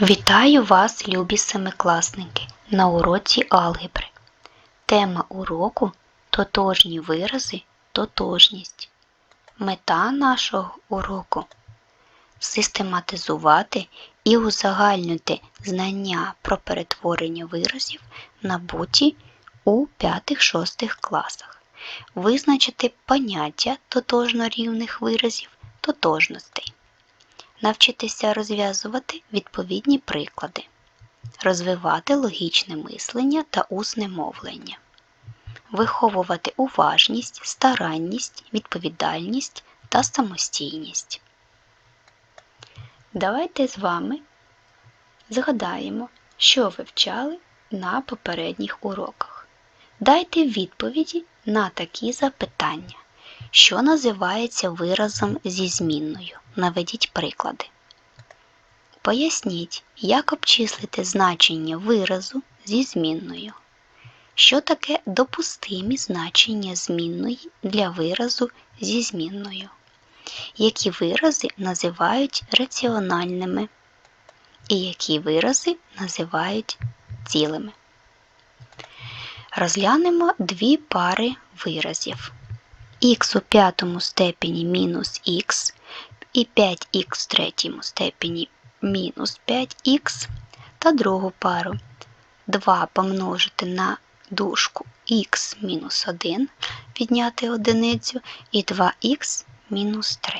Вітаю вас, любі семикласники, на уроці алгебри. Тема уроку тотожні вирази, тотожність. Мета нашого уроку систематизувати і узагальнити знання про перетворення виразів, набуті у 5-6 класах, визначити поняття тотожно-рівних виразів, тотожностей навчитися розв'язувати відповідні приклади, розвивати логічне мислення та усне мовлення, виховувати уважність, старанність, відповідальність та самостійність. Давайте з вами згадаємо, що ви вчали на попередніх уроках. Дайте відповіді на такі запитання, що називається виразом зі змінною. Наведіть приклади. Поясніть, як обчислити значення виразу зі змінною. Що таке допустимі значення змінної для виразу зі змінною? Які вирази називають раціональними? І які вирази називають цілими? Розглянемо дві пари виразів. Х у п'ятому степені мінус х і 5х в третьому степені мінус 5х та другу пару. 2 помножити на дужку х мінус 1, підняти одиницю і 2х мінус 3.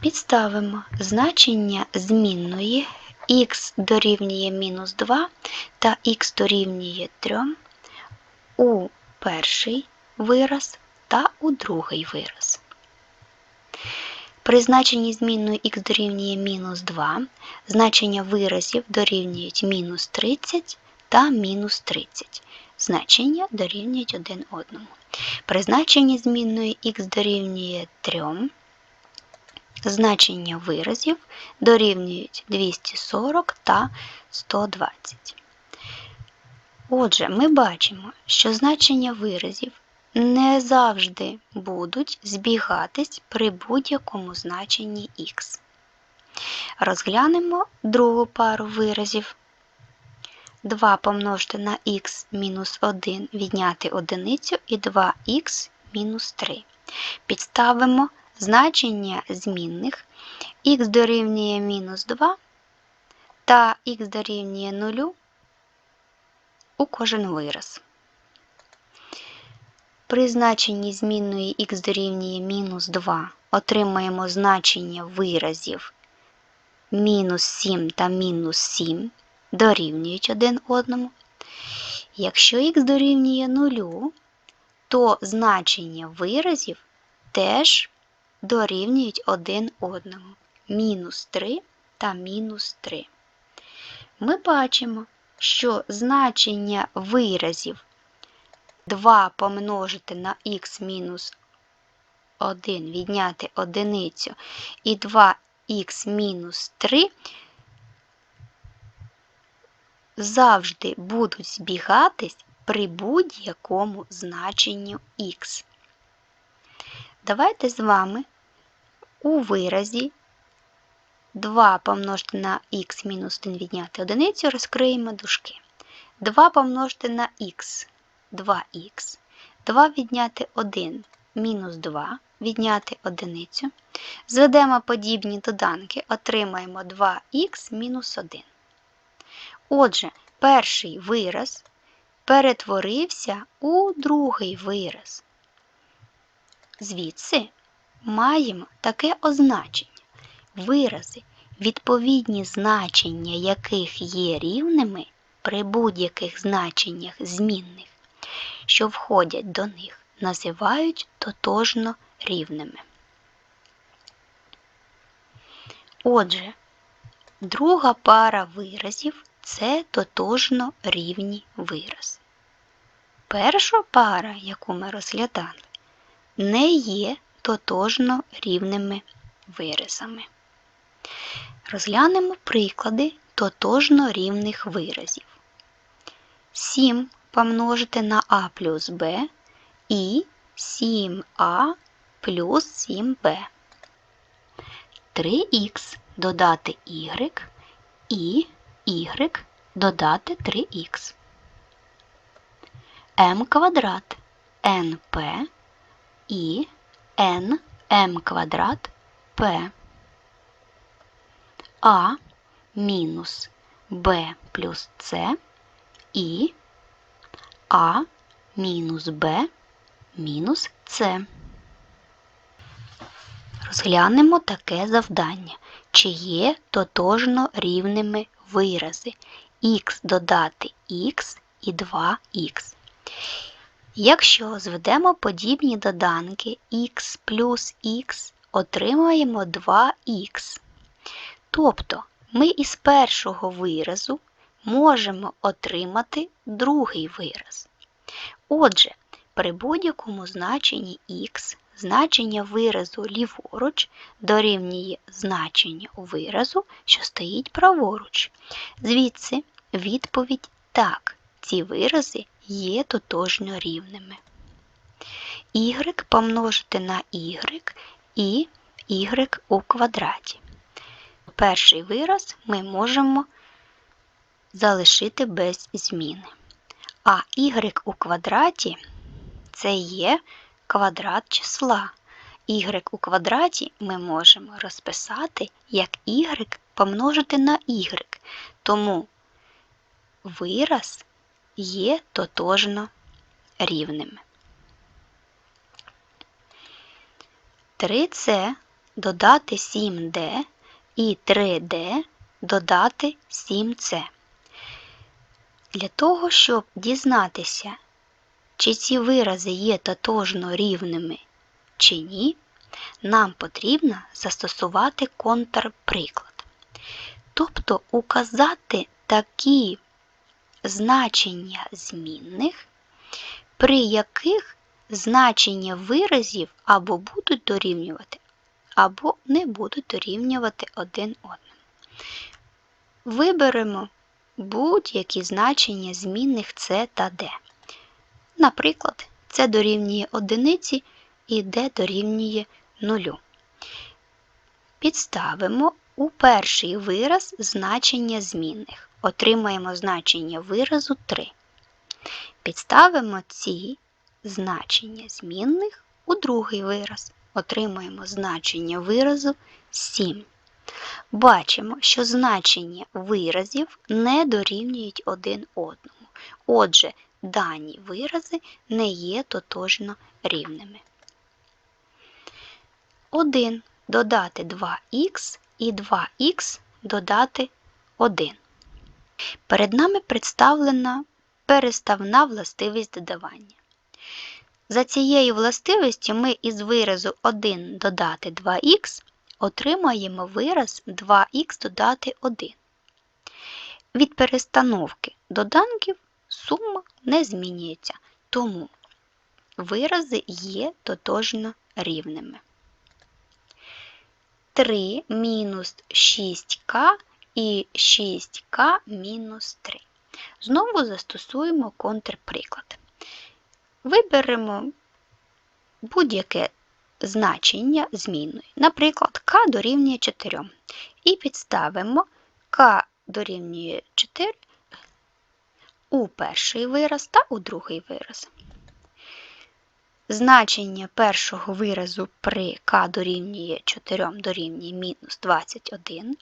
Підставимо значення змінної. Х дорівнює мінус 2 та х дорівнює 3 у перший вираз та у другий вираз. При значенні змінної х дорівнює мінус 2, значення виразів дорівнюють мінус 30 та мінус 30. Значення дорівнюють один одному. При значенні змінної х дорівнює 3, значення виразів дорівнюють 240 та 120. Отже, ми бачимо, що значення виразів не завжди будуть збігатись при будь-якому значенні х. Розглянемо другу пару виразів. 2 помножити на х мінус 1 відняти одиницю і 2х мінус 3. Підставимо значення змінних х дорівнює мінус 2 та х дорівнює 0 у кожен вираз. При значенні змінної х дорівнює мінус 2 отримаємо значення виразів мінус 7 та мінус 7 дорівнюють один одному. Якщо х дорівнює 0, то значення виразів теж дорівнюють один одному. Мінус 3 та мінус 3. Ми бачимо, що значення виразів 2 помножити на х мінус 1 відняти одиницю і 2х мінус 3 завжди будуть збігатись при будь-якому значенню х. Давайте з вами у виразі 2 помножити на х мінус 1 відняти одиницю розкриємо дужки. 2 помножити на х 2х, 2 відняти 1 мінус 2 відняти одиницю. Зведемо подібні доданки, отримаємо 2х мінус 1. Отже, перший вираз перетворився у другий вираз. Звідси маємо таке означення. Вирази, відповідні значення яких є рівними при будь-яких значеннях змінних, що входять до них, називають тотожно рівними. Отже, друга пара виразів це тотожно рівні вирази. Перша пара, яку ми розглядали, не є тотожно рівними виразами. Розглянемо приклади тотожно рівних виразів. 7 помножити на а плюс b і 7а плюс 7b. 3х додати y і y додати 3х. m квадрат np і m квадрат p. А мінус b плюс c і а мінус b мінус c. Розглянемо таке завдання, чи є тотожно рівними вирази х додати х і 2х. Якщо зведемо подібні доданки х плюс х, отримаємо 2х. Тобто ми із першого виразу можемо отримати другий вираз. Отже, при будь-якому значенні х значення виразу ліворуч дорівнює значенню виразу, що стоїть праворуч. Звідси відповідь так, ці вирази є тотожно рівними. y помножити на y і y у квадраті. Перший вираз ми можемо залишити без зміни. А y у квадраті це є квадрат числа. y у квадраті ми можемо розписати як y помножити на y, тому вираз є тотожно рівними. 3c додати 7d і 3d додати 7c. Для того, щоб дізнатися, чи ці вирази є тотожно рівними чи ні, нам потрібно застосувати контрприклад. Тобто указати такі значення змінних, при яких значення виразів або будуть дорівнювати, або не будуть дорівнювати один одному. Виберемо будь-які значення змінних С та Д. Наприклад, С дорівнює одиниці і D дорівнює нулю. Підставимо у перший вираз значення змінних. Отримаємо значення виразу 3. Підставимо ці значення змінних у другий вираз. Отримаємо значення виразу 7. Бачимо, що значення виразів не дорівнюють один одному. Отже, дані вирази не є тотожно рівними. 1 додати 2х і 2х додати 1. Перед нами представлена переставна властивість додавання. За цією властивістю ми із виразу 1 додати 2х отримаємо вираз 2х додати 1. Від перестановки доданків сума не змінюється, тому вирази є тотожно рівними. 3 мінус 6к і 6к мінус 3. Знову застосуємо контрприклад. Виберемо будь-яке значення змінної. Наприклад, k дорівнює 4. І підставимо k дорівнює 4 у перший вираз та у другий вираз. Значення першого виразу при k дорівнює 4 дорівнює мінус 21,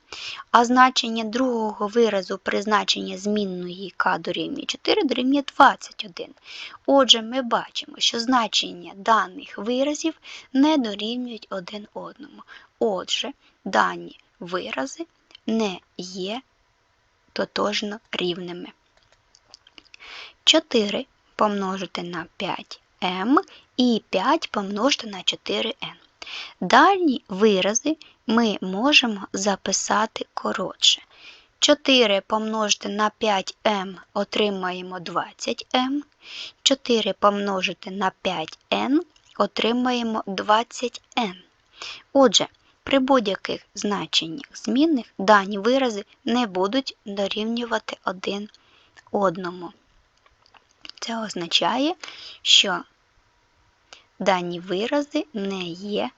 а значення другого виразу при значенні змінної k дорівнює 4 дорівнює 21. Отже, ми бачимо, що значення даних виразів не дорівнюють один одному. Отже, дані вирази не є тотожно рівними. 4 помножити на 5m і 5 помножити на 4n. Дальні вирази ми можемо записати коротше. 4 помножити на 5m отримаємо 20m. 4 помножити на 5n отримаємо 20n. Отже, при будь-яких значеннях змінних дані вирази не будуть дорівнювати один одному. Це означає, що дані вирази не є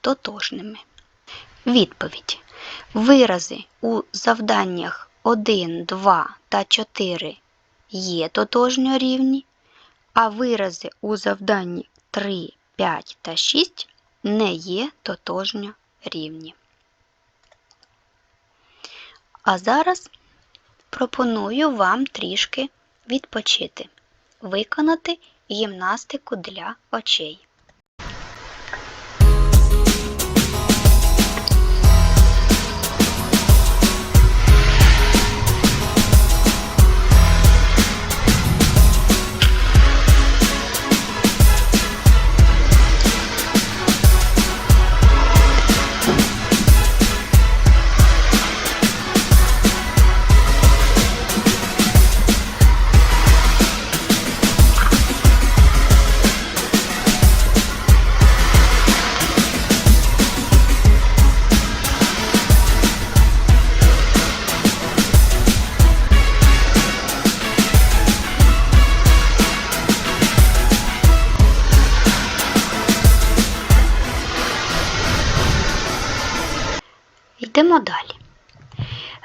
тотожними. Відповідь. Вирази у завданнях 1, 2 та 4 є тотожньо рівні, а вирази у завданні 3, 5 та 6 не є тотожньо рівні. А зараз пропоную вам трішки відпочити, виконати гімнастику для очей.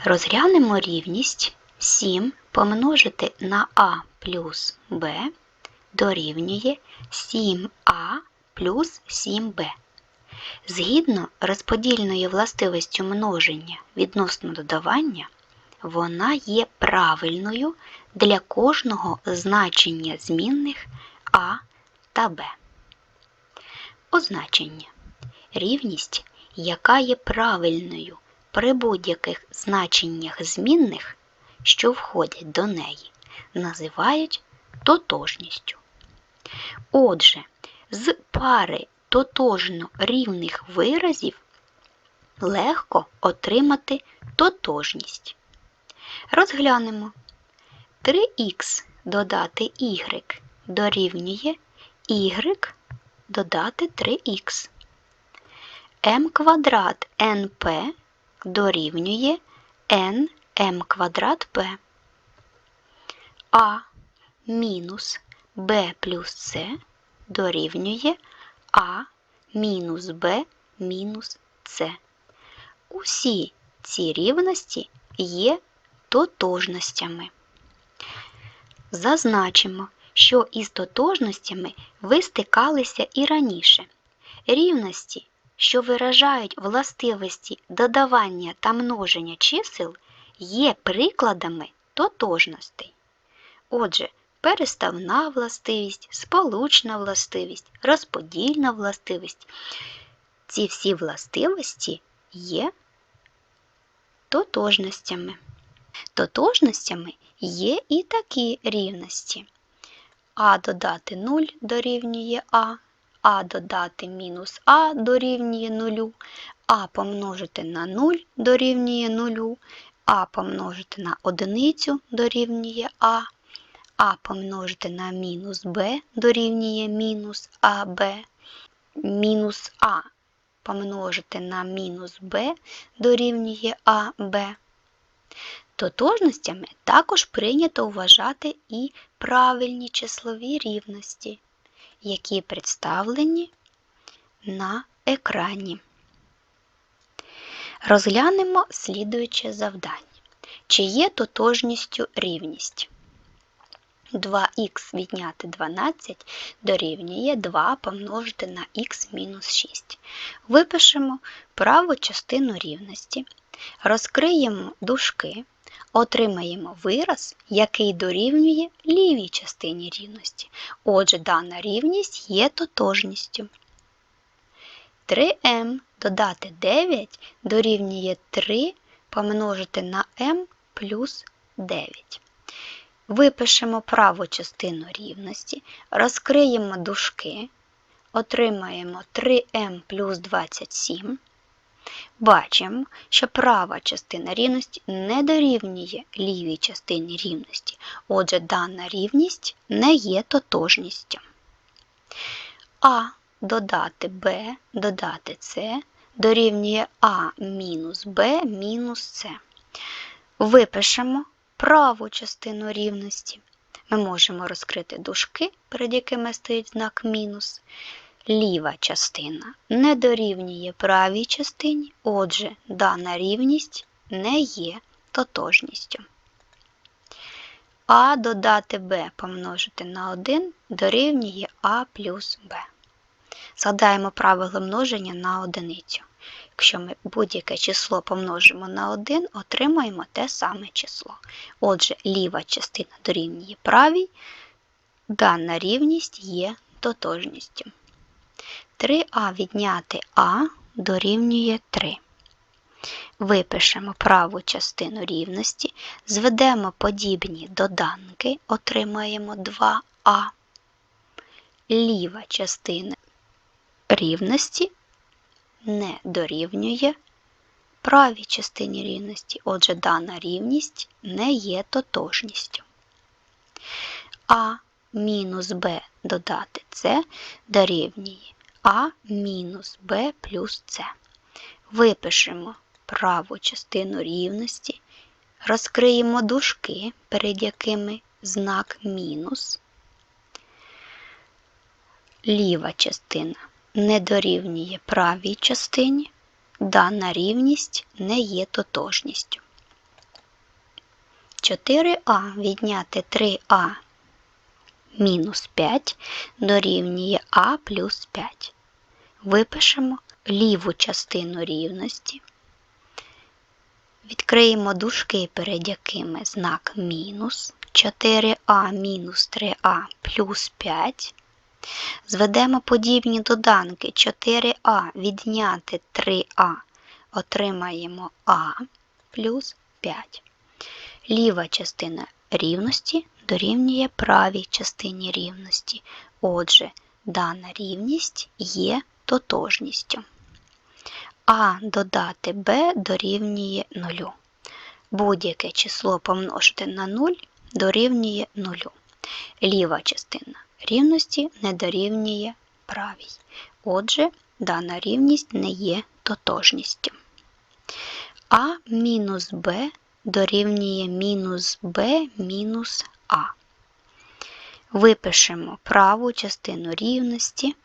Розглянемо рівність 7 помножити на а плюс b дорівнює 7а плюс 7b. Згідно розподільною властивістю множення відносно додавання, вона є правильною для кожного значення змінних а та b. Означення. Рівність яка є правильною при будь-яких значеннях змінних, що входять до неї, називають тотожністю. Отже, з пари тотожно рівних виразів легко отримати тотожність. Розглянемо 3х додати y дорівнює y додати 3х m квадрат np дорівнює nm квадрат p. А мінус b плюс c дорівнює а мінус b мінус c. Усі ці рівності є тотожностями. Зазначимо, що із тотожностями ви стикалися і раніше. Рівності що виражають властивості додавання та множення чисел, є прикладами тотожностей. Отже, переставна властивість, сполучна властивість, розподільна властивість. Ці всі властивості є тотожностями. Тотожностями є і такі рівності. А додати 0 дорівнює А, а додати мінус а дорівнює 0, а помножити на 0 дорівнює 0, а помножити на одиницю дорівнює а, а помножити на мінус b дорівнює мінус аб, мінус а помножити на мінус b дорівнює аб. Тотожностями також прийнято вважати і правильні числові рівності які представлені на екрані. Розглянемо слідуюче завдання. Чи є тотожністю рівність? 2х відняти 12 дорівнює 2 помножити на х мінус 6. Випишемо праву частину рівності, розкриємо дужки, отримаємо вираз, який дорівнює лівій частині рівності. Отже, дана рівність є тотожністю. 3m додати 9 дорівнює 3 помножити на m плюс 9. Випишемо праву частину рівності, розкриємо дужки, отримаємо 3m плюс 27. Бачимо, що права частина рівності не дорівнює лівій частині рівності, отже, дана рівність не є тотожністю. А додати b додати c дорівнює А мінус Б мінус С. Випишемо праву частину рівності. Ми можемо розкрити дужки, перед якими стоїть знак мінус. Ліва частина не дорівнює правій частині, отже, дана рівність не є тотожністю. А додати b помножити на 1 дорівнює А плюс Б. Згадаємо правило множення на одиницю. Якщо ми будь-яке число помножимо на 1, отримаємо те саме число. Отже, ліва частина дорівнює правій, дана рівність є тотожністю. 3а відняти А дорівнює 3. Випишемо праву частину рівності, зведемо подібні доданки, отримаємо 2а. Ліва частина рівності не дорівнює правій частині рівності, отже, дана рівність не є тотожністю. А мінус Б додати С дорівнює А мінус Б плюс С. Випишемо праву частину рівності, розкриємо дужки, перед якими знак мінус. Ліва частина не дорівнює правій частині, дана рівність не є тотожністю. 4а відняти 3а мінус 5 дорівнює а плюс 5. Випишемо ліву частину рівності. Відкриємо дужки, перед якими знак мінус 4а мінус 3а плюс 5. Зведемо подібні доданки 4а відняти 3а, отримаємо а плюс 5. Ліва частина рівності дорівнює правій частині рівності. Отже, дана рівність є тотожністю. А додати b дорівнює 0. Будь-яке число помножити на 0 дорівнює 0. Ліва частина рівності не дорівнює правій. Отже, дана рівність не є тотожністю. А мінус b дорівнює мінус b мінус а. Випишемо праву частину рівності,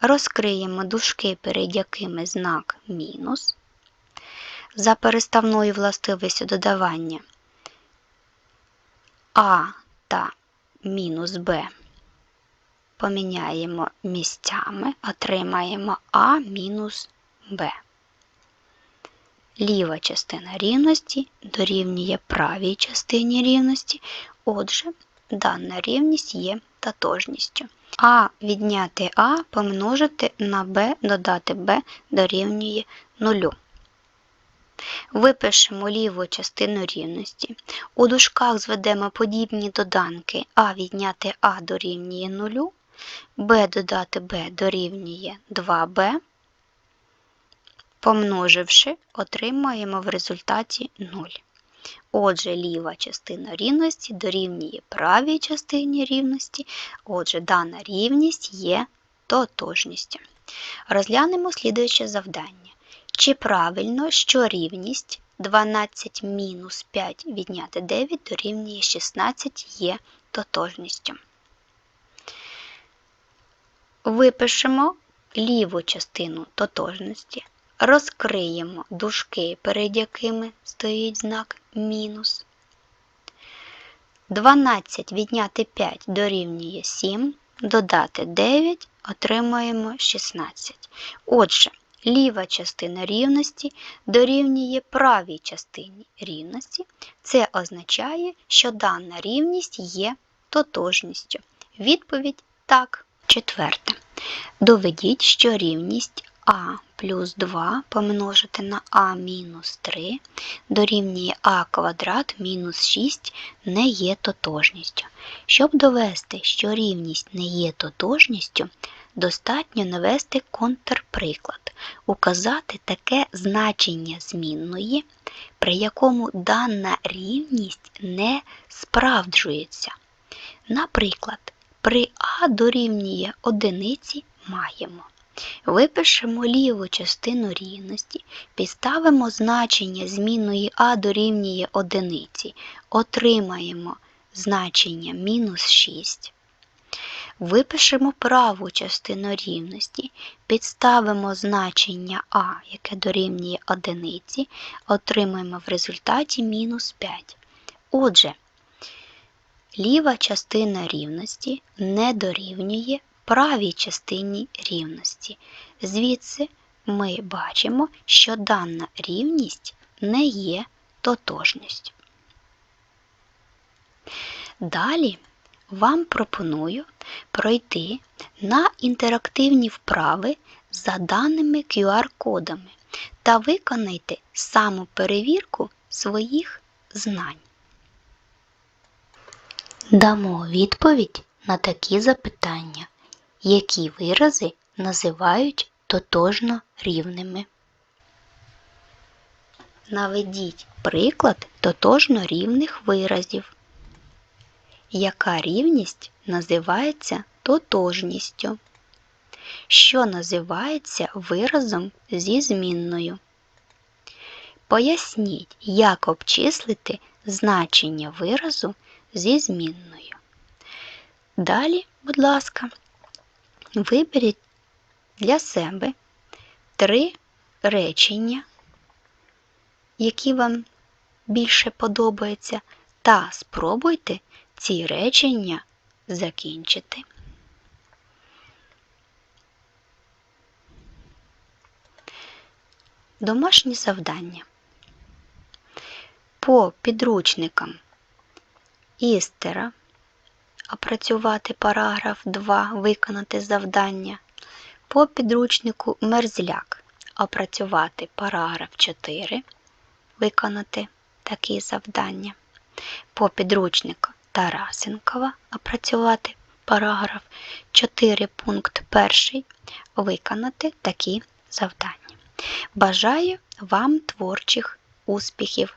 розкриємо дужки, перед якими знак мінус. За переставною властивістю додавання А та мінус Б поміняємо місцями, отримаємо А мінус Б. Ліва частина рівності дорівнює правій частині рівності, отже, дана рівність є тотожністю. А відняти А помножити на Б додати Б дорівнює 0. Випишемо ліву частину рівності. У дужках зведемо подібні доданки А відняти А дорівнює 0, Б додати Б дорівнює 2Б. Помноживши, отримаємо в результаті 0. Отже, ліва частина рівності дорівнює правій частині рівності, отже, дана рівність є тотожністю. Розглянемо слідуюче завдання. Чи правильно, що рівність 12 мінус 5 відняти 9 дорівнює 16 є тотожністю. Випишемо ліву частину тотожності, розкриємо дужки, перед якими стоїть знак мінус. 12 відняти 5 дорівнює 7, додати 9, отримаємо 16. Отже, ліва частина рівності дорівнює правій частині рівності. Це означає, що дана рівність є тотожністю. Відповідь так. Четверте. Доведіть, що рівність а плюс 2 помножити на а мінус 3 дорівнює а квадрат мінус 6 не є тотожністю. Щоб довести, що рівність не є тотожністю, достатньо навести контрприклад, указати таке значення змінної, при якому дана рівність не справджується. Наприклад, при А дорівнює одиниці маємо. Випишемо ліву частину рівності, підставимо значення змінної А дорівнює одиниці, отримаємо значення мінус 6. Випишемо праву частину рівності, підставимо значення а, яке дорівнює одиниці, отримаємо в результаті мінус 5. Отже, ліва частина рівності не дорівнює правій частині рівності. Звідси ми бачимо, що дана рівність не є тотожністю. Далі вам пропоную пройти на інтерактивні вправи за даними QR-кодами та виконайте самоперевірку своїх знань. Дамо відповідь на такі запитання, які вирази називають тотожно рівними. Наведіть приклад тотожно рівних виразів. Яка рівність називається тотожністю? Що називається виразом зі змінною? Поясніть, як обчислити значення виразу зі змінною. Далі, будь ласка, виберіть для себе три речення, які вам більше подобаються, та спробуйте ці речення закінчити. Домашні завдання. По підручникам Істера опрацювати параграф 2, виконати завдання. По підручнику Мерзляк опрацювати параграф 4, виконати такі завдання. По підручнику Тарасенкова опрацювати параграф 4 пункт 1, виконати такі завдання. Бажаю вам творчих успіхів!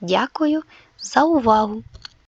Дякую за увагу!